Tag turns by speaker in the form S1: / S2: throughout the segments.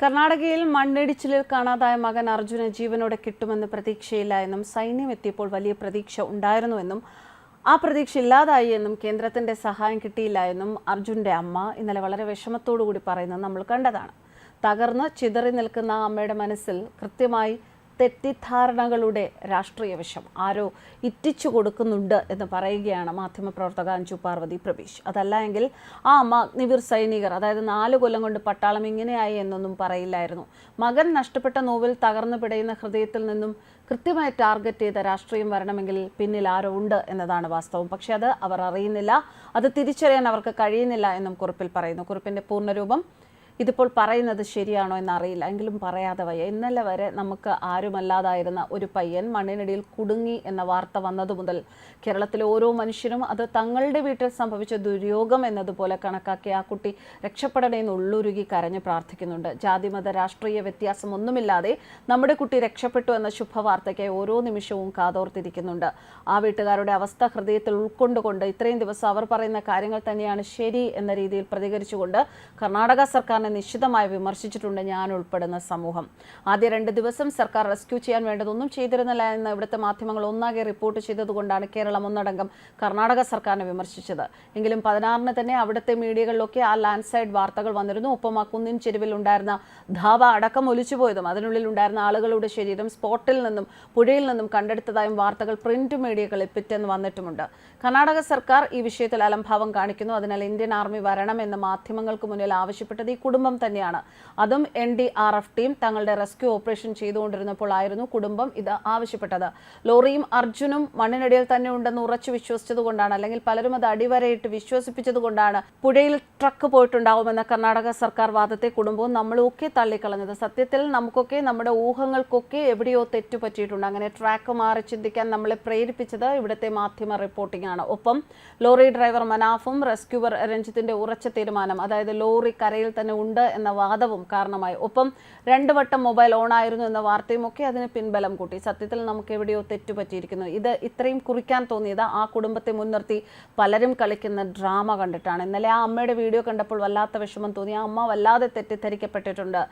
S1: കർണാടകയിൽ മണ്ണിടിച്ചിലിൽ കാണാതായ മകൻ അർജുന ജീവനോടെ കിട്ടുമെന്ന് പ്രതീക്ഷയില്ല എന്നും സൈന്യം എത്തിയപ്പോൾ വലിയ പ്രതീക്ഷ ഉണ്ടായിരുന്നുവെന്നും ആ പ്രതീക്ഷ ഇല്ലാതായി എന്നും കേന്ദ്രത്തിന്റെ സഹായം കിട്ടിയില്ല എന്നും അർജുന്റെ അമ്മ ഇന്നലെ വളരെ വിഷമത്തോടു കൂടി പറയുന്നത് നമ്മൾ കണ്ടതാണ്. തകർന്ന് ചിതറി നിൽക്കുന്ന അമ്മയുടെ മനസ്സിൽ കൃത്യമായി തെറ്റിദ്ധാരണകളുടെ രാഷ്ട്രീയ വിഷം ആരോ ഇറ്റിച്ചു കൊടുക്കുന്നുണ്ട് എന്ന് പറയുകയാണ് മാധ്യമപ്രവർത്തക അഞ്ജു പാർവതി പ്രവീഷ്. അതല്ല എങ്കിൽ ആ അഗ്നിവീർ സൈനികർ അതായത് നാല് കൊല്ലം കൊണ്ട് പട്ടാളം ഇങ്ങനെയായി എന്നൊന്നും പറയില്ലായിരുന്നു. മകൻ നഷ്ടപ്പെട്ട നോവിൽ തകർന്നു പിടയുന്ന ഹൃദയത്തിൽ നിന്നും കൃത്യമായി ടാർഗറ്റ് ചെയ്ത രാഷ്ട്രീയം വരണമെങ്കിൽ പിന്നിൽ ആരോ ഉണ്ട് എന്നതാണ് വാസ്തവം. പക്ഷേ അത് അവർ അറിയുന്നില്ല. അത് തിരിച്ചറിയാൻ അവർക്ക് കഴിയുന്നില്ല എന്നും കുറിപ്പിൽ പറയുന്നു. കുറിപ്പിന്റെ പൂർണരൂപം ഇതിപ്പോൾ പറയുന്നത് ശരിയാണോ എന്നറിയില്ല. എങ്കിലും പറയാതെ വയ്യ. ഇന്നലെ വരെ നമുക്ക് ആരുമല്ലാതായിരുന്ന ഒരു പയ്യൻ മണ്ണിനടിയിൽ കുടുങ്ങി എന്ന വാർത്ത വന്നതു മുതൽ കേരളത്തിലെ ഓരോ മനുഷ്യരും അത് തങ്ങളുടെ വീട്ടിൽ സംഭവിച്ച ദുര്യോഗം എന്നതുപോലെ കണക്കാക്കി ആ കുട്ടി രക്ഷപ്പെടണേന്ന് ഉള്ളുരുകി കരഞ്ഞ് പ്രാർത്ഥിക്കുന്നുണ്ട്. ജാതിമത രാഷ്ട്രീയ വ്യത്യാസം ഒന്നുമില്ലാതെ നമ്മുടെ കുട്ടി രക്ഷപ്പെട്ടു എന്ന ശുഭവാർത്തയ്ക്കായി ഓരോ നിമിഷവും കാതോർത്തിരിക്കുന്നുണ്ട്. ആ വീട്ടുകാരുടെ അവസ്ഥ ഹൃദയത്തിൽ ഉൾക്കൊണ്ടുകൊണ്ട് ഇത്രയും ദിവസം അവർ പറയുന്ന കാര്യങ്ങൾ തന്നെയാണ് ശരി എന്ന രീതിയിൽ പ്രതികരിച്ചുകൊണ്ട് കർണാടക സർക്കാരിനെ നിശ്ചിതമായി വിമർശിച്ചിട്ടുണ്ട് ഞാൻ ഉൾപ്പെടുന്ന സമൂഹം. ആദ്യ രണ്ട് ദിവസം സർക്കാർ റെസ്ക്യൂ ചെയ്യാൻ വേണ്ടതൊന്നും ചെയ്തിരുന്നില്ല എന്ന് ഇവിടുത്തെ മാധ്യമങ്ങൾ ഒന്നാകെ റിപ്പോർട്ട് ചെയ്തതുകൊണ്ടാണ് കേരളം ഒന്നടങ്കം കർണാടക സർക്കാരിനെ വിമർശിച്ചത്. എങ്കിലും പതിനാറിന് തന്നെ അവിടുത്തെ മീഡിയകളിലൊക്കെ ആ ലാൻഡ് സൈഡ് വാർത്തകൾ വന്നിരുന്നു. ഒപ്പം ആ കുന്നിൻ ചെരുവിൽ ഉണ്ടായിരുന്ന ധാവ അടക്കം ഒലിച്ചുപോയതും അതിനുള്ളിൽ ഉണ്ടായിരുന്ന ആളുകളുടെ ശരീരം സ്പോട്ടിൽ നിന്നും പുഴയിൽ നിന്നും കണ്ടെടുത്തതായും വാർത്തകൾ പ്രിന്റ് മീഡിയകളിൽ പിറ്റെന്ന് വന്നിട്ടുമുണ്ട്. കർണാടക സർക്കാർ ഈ വിഷയത്തിൽ അലംഭാവം കാണിക്കുന്നു. അതിനാൽ ഇന്ത്യൻ ആർമി വരണം വരണമെന്ന് മാധ്യമങ്ങൾക്ക് മുന്നിൽ ആവശ്യപ്പെട്ടത് ഈ കുടുംബം തന്നെയാണ്. അതും N D R F team തങ്ങളുടെ റെസ്ക്യൂ ഓപ്പറേഷൻ ചെയ്തുകൊണ്ടിരുന്നപ്പോൾ ആയിരുന്നു കുടുംബം ഇത് ആവശ്യപ്പെട്ടത്. ലോറിയും അർജുനും മണ്ണിനടിയിൽ തന്നെ ഉണ്ടെന്ന് ഉറച്ചു വിശ്വസിച്ചതുകൊണ്ടാണ് അല്ലെങ്കിൽ പലരും അത് അടിവരയിട്ട് വിശ്വസിപ്പിച്ചതുകൊണ്ടാണ് പുഴയിൽ ട്രക്ക് പോയിട്ടുണ്ടാവുമെന്ന കർണാടക സർക്കാർ വാദത്തെ കുടുംബവും നമ്മളൊക്കെ തള്ളിക്കളഞ്ഞത്. സത്യത്തിൽ നമുക്കൊക്കെ നമ്മുടെ ഊഹങ്ങൾക്കൊക്കെ എവിടെയോ തെറ്റുപറ്റിയിട്ടുണ്ട് അങ്ങനെ ട്രാക്ക് മാറി ചിന്തിക്കാൻ നമ്മളെ പ്രേരിപ്പിച്ചത് ഇവിടുത്തെ മാധ്യമ റിപ്പോർട്ടിംഗ് ആണ്. ഒപ്പം ലോറി ഡ്രൈവർ മനാഫും റെസ്ക്യൂവർ രഞ്ജിത്തിന്റെ ഉറച്ച തീരുമാനം അതായത് ലോറി കരയിൽ തന്നെ ഉണ്ട് എന്ന വാദവും കാരണമായി. ഒപ്പം രണ്ടു വട്ടം മൊബൈൽ ഓൺ ആയിരുന്നു എന്ന വാർത്തയും ഒക്കെ അതിന് പിൻബലം കൂട്ടി. സത്യത്തിൽ നമുക്ക് എവിടെയോ തെറ്റുപറ്റിയിരിക്കുന്നു. ഇത് ഇത്രയും കുറിക്കാൻ തോന്നിയത് ആ കുടുംബത്തെ മുൻനിർത്തി പലരും കളിക്കുന്ന ഡ്രാമ കണ്ടിട്ടാണ്. ഇന്നലെ ആ അമ്മയുടെ വീഡിയോ കണ്ടപ്പോൾ വല്ലാത്ത വിഷമം തോന്നി. ആ അമ്മ വല്ലാതെ തെറ്റിദ്ധരിക്കപ്പെട്ടിട്ടുണ്ട്.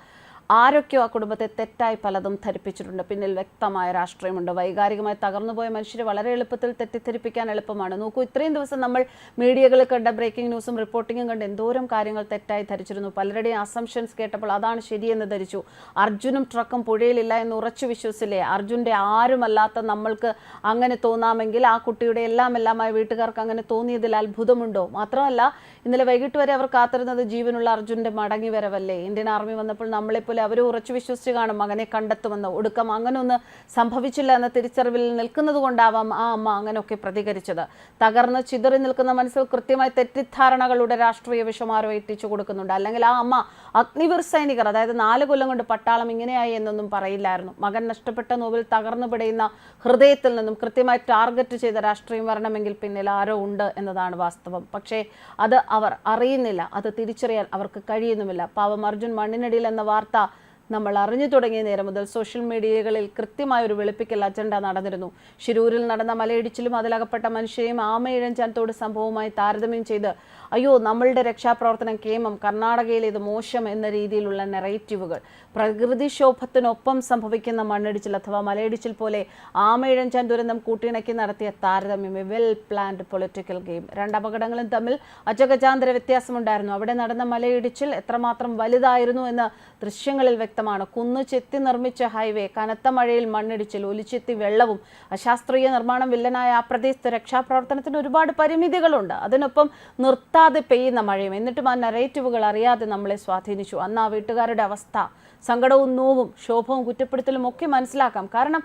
S1: ആരൊക്കെയോ ആ കുടുംബത്തെ തെറ്റായി പലതും ധരിപ്പിച്ചിട്ടുണ്ട്. പിന്നിൽ വ്യക്തമായ രാഷ്ട്രീയമുണ്ട്. വൈകാരികമായി തകർന്നുപോയ മനുഷ്യരെ വളരെ എളുപ്പത്തിൽ തെറ്റിദ്ധരിപ്പിക്കാൻ എളുപ്പമാണ്. നോക്കൂ ഇത്രയും ദിവസം നമ്മൾ മീഡിയകളിൽ കണ്ട ബ്രേക്കിംഗ് ന്യൂസും റിപ്പോർട്ടിങ്ങും കണ്ട് എന്തോരം കാര്യങ്ങൾ തെറ്റായി ധരിച്ചിരുന്നു. പലരുടെയും അസംഷൻസ് കേട്ടപ്പോൾ അതാണ് ശരിയെന്ന് ധരിച്ചു. അർജുനും ട്രക്കും പുഴയിലില്ല എന്ന് ഉറച്ചു വിശ്വസിച്ചില്ലേ? അർജുന്റെ ആരുമല്ലാത്ത നമ്മൾക്ക് അങ്ങനെ തോന്നാമെങ്കിൽ ആ കുട്ടിയുടെ എല്ലാം എല്ലാമായ വീട്ടുകാർക്ക് അങ്ങനെ തോന്നിയതിൽ അത്ഭുതമുണ്ടോ? മാത്രമല്ല ഇന്നലെ വൈകിട്ട് വരെ അവർ കാത്തിരുന്നത് ജീവനുള്ള അർജുന്റെ മടങ്ങി വരവല്ലേ ഇന്ത്യൻ ആർമി വന്നപ്പോൾ നമ്മളെപ്പോലെ അവർ ഉറച്ചു വിശ്വസിച്ച് കാണും മകനെ കണ്ടെത്തുമെന്ന്. ഒടുക്കം അങ്ങനെ ഒന്ന് സംഭവിച്ചില്ല എന്ന തിരിച്ചറിവിൽ നിൽക്കുന്നത് കൊണ്ടാവാം ആ അമ്മ അങ്ങനെയൊക്കെ പ്രതികരിച്ചത്. തകർന്ന് ചിതറി നിൽക്കുന്ന മനസ്സിൽ കൃത്യമായി തെറ്റിദ്ധാരണകളുടെ രാഷ്ട്രീയ വിഷമാരോ എത്തിച്ചു കൊടുക്കുന്നുണ്ട്. അല്ലെങ്കിൽ ആ അമ്മ അഗ്നിവീർ സൈനികർ അതായത് നാല് കൊല്ലം കൊണ്ട് പട്ടാളം ഇങ്ങനെയായി എന്നൊന്നും പറയില്ലായിരുന്നു. മകൻ നഷ്ടപ്പെട്ട നോവിൽ തകർന്നു പിടയുന്ന ഹൃദയത്തിൽ നിന്നും കൃത്യമായി ടാർഗറ്റ് ചെയ്ത രാഷ്ട്രീയം വരണമെങ്കിൽ പിന്നിൽ ആരോ ഉണ്ട് എന്നതാണ് വാസ്തവം. പക്ഷേ അത് അവർ അറിയുന്നില്ല. അത് തിരിച്ചറിയാൻ അവർക്ക് കഴിയുന്നുമില്ല. പാവം അർജുൻ മണ്ണിനടിയിൽ എന്ന വാർത്ത നമ്മൾ അറിഞ്ഞു തുടങ്ങിയ നേരം മുതൽ സോഷ്യൽ മീഡിയകളിൽ കൃത്യമായ ഒരു വെളുപ്പിക്കൽ അജണ്ട നടന്നിരുന്നു. ശിരൂരിൽ നടന്ന മലയിടിച്ചിലും അതിലകപ്പെട്ട മനുഷ്യരെയും ആമയിഴഞ്ചാനത്തോട് സംഭവവുമായി താരതമ്യം ചെയ്ത് അയ്യോ നമ്മളുടെ രക്ഷാപ്രവർത്തനം കേമം കർണാടകയിലേത് മോശം എന്ന രീതിയിലുള്ള നെറേറ്റീവുകൾ പ്രകൃതിക്ഷോഭത്തിനൊപ്പം സംഭവിക്കുന്ന മണ്ണിടിച്ചിൽ അഥവാ മലയിടിച്ചിൽ പോലെ ആമയിഴഞ്ചാൻ ദുരന്തം കൂട്ടിയിണക്കി നടത്തിയ താരതമ്യം വെൽ പ്ലാൻഡ് പൊളിറ്റിക്കൽ ഗെയിം രണ്ട് അപകടങ്ങളും തമ്മിൽ അജഗജാന്തര വ്യത്യാസമുണ്ടായിരുന്നു. അവിടെ നടന്ന മലയിടിച്ചിൽ എത്രമാത്രം വലുതായിരുന്നു എന്ന് ദൃശ്യങ്ങളിൽ വ്യക്തമാണ് കുന്നു ചെത്തി നിർമ്മിച്ച ഹൈവേ കനത്ത മഴയിൽ മണ്ണിടിച്ചിൽ ഒലിച്ചെത്തി വെള്ളവും അശാസ്ത്രീയ നിർമ്മാണം വില്ലനായ ആ പ്രദേശത്ത് രക്ഷാപ്രവർത്തനത്തിന് ഒരുപാട് പരിമിതികളുണ്ട്. അതിനൊപ്പം നിർത്താതെ പെയ്യുന്ന മഴയും. എന്നിട്ടും ആ നറേറ്റീവുകൾ അറിയാതെ നമ്മളെ സ്വാധീനിച്ചു. അന്ന് ആ വീട്ടുകാരുടെ അവസ്ഥ സങ്കടവും നോവും ശോഭവും കുറ്റപ്പെടുത്തലും ഒക്കെ മനസ്സിലാക്കാം. കാരണം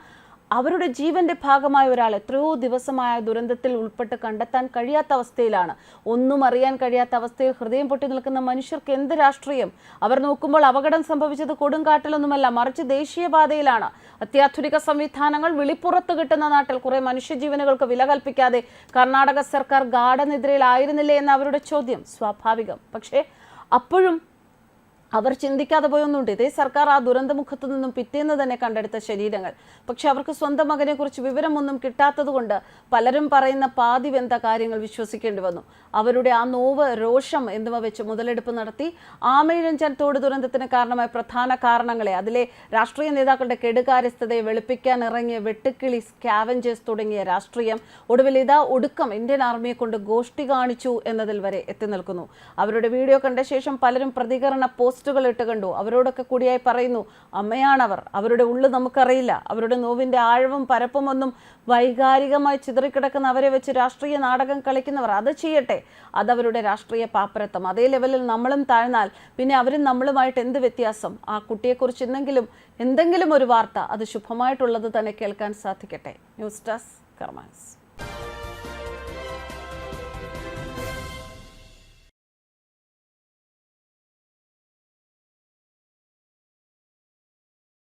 S1: അവരുടെ ജീവന്റെ ഭാഗമായ ഒരാൾ എത്രയോ ദിവസമായ ദുരന്തത്തിൽ ഉൾപ്പെട്ട് കണ്ടെത്താൻ കഴിയാത്ത അവസ്ഥയിലാണ്. ഒന്നും അറിയാൻ കഴിയാത്ത അവസ്ഥയിൽ ഹൃദയം പൊട്ടി നിൽക്കുന്ന മനുഷ്യർക്ക് എന്ത് രാഷ്ട്രീയം? അവർ നോക്കുമ്പോൾ അപകടം സംഭവിച്ചത് കൊടുങ്കാട്ടിലൊന്നുമല്ല മറിച്ച് ദേശീയപാതയിലാണ്. അത്യാധുനിക സംവിധാനങ്ങൾ വിളിപ്പുറത്ത് കിട്ടുന്ന നാട്ടിൽ കുറെ മനുഷ്യജീവനുകൾക്ക് വില കൽപ്പിക്കാതെ കർണാടക സർക്കാർ ഗാഠനിദ്രയിലായിരുന്നില്ലേ എന്ന അവരുടെ ചോദ്യം സ്വാഭാവികം. പക്ഷേ അപ്പോഴും അവർ ചിന്തിക്കാതെ പോയൊന്നുണ്ട്. ഇതേ സർക്കാർ ആ ദുരന്തമുഖത്തു നിന്നും പിറ്റേന്ന് തന്നെ കണ്ടെടുത്ത ശരീരങ്ങൾ. പക്ഷെ അവർക്ക് സ്വന്തം മകനെ കുറിച്ച് വിവരമൊന്നും കിട്ടാത്തതുകൊണ്ട് പലരും പറയുന്ന പാതി വെന്ത കാര്യങ്ങൾ വിശ്വസിക്കേണ്ടി വന്നു. അവരുടെ ആ നോവ് രോഷം എന്നിവ വെച്ച് മുതലെടുപ്പ് നടത്തി ആമയിഴഞ്ചൻ തോട് ദുരന്തത്തിന് കാരണമായ പ്രധാന കാരണങ്ങളെ അതിലെ രാഷ്ട്രീയ നേതാക്കളുടെ കെടുകാര്യസ്ഥതയെ വെളുപ്പിക്കാൻ ഇറങ്ങിയ വെട്ടുക്കിളി സ്കാവഞ്ചേഴ്സ് തുടങ്ങിയ രാഷ്ട്രീയം ഒടുവിൽ ഇതാ ഒടുക്കം ഇന്ത്യൻ ആർമിയെ കൊണ്ട് ഗോഷ്ടി കാണിച്ചു എന്നതിൽ വരെ എത്തി നിൽക്കുന്നു. അവരുടെ വീഡിയോ കണ്ട ശേഷം പലരും പ്രതികരണ പോസ്റ്റുകൾ ഇട്ട് കണ്ടു. അവരോടൊക്കെ കൂടിയായി പറയുന്നു അമ്മയാണവർ. അവരുടെ ഉള്ളു നമുക്കറിയില്ല. അവരുടെ നോവിന്റെ ആഴവും പരപ്പും ഒന്നും വൈകാരികമായി ചിതറിക്കിടക്കുന്ന അവരെ വെച്ച് രാഷ്ട്രീയ നാടകം കളിക്കുന്നവർ അത് ചെയ്യട്ടെ. അതവരുടെ രാഷ്ട്രീയ പാപ്പരത്വം. അതേ ലെവലിൽ നമ്മളും താഴ്ന്നാൽ പിന്നെ അവരും നമ്മളുമായിട്ട് എന്ത് വ്യത്യാസം? ആ കുട്ടിയെക്കുറിച്ച് എന്തെങ്കിലും എന്തെങ്കിലും ഒരു വാർത്ത അത് ശുഭമായിട്ടുള്ളത് തന്നെ കേൾക്കാൻ സാധിക്കട്ടെ. News desk കർമാൻസ്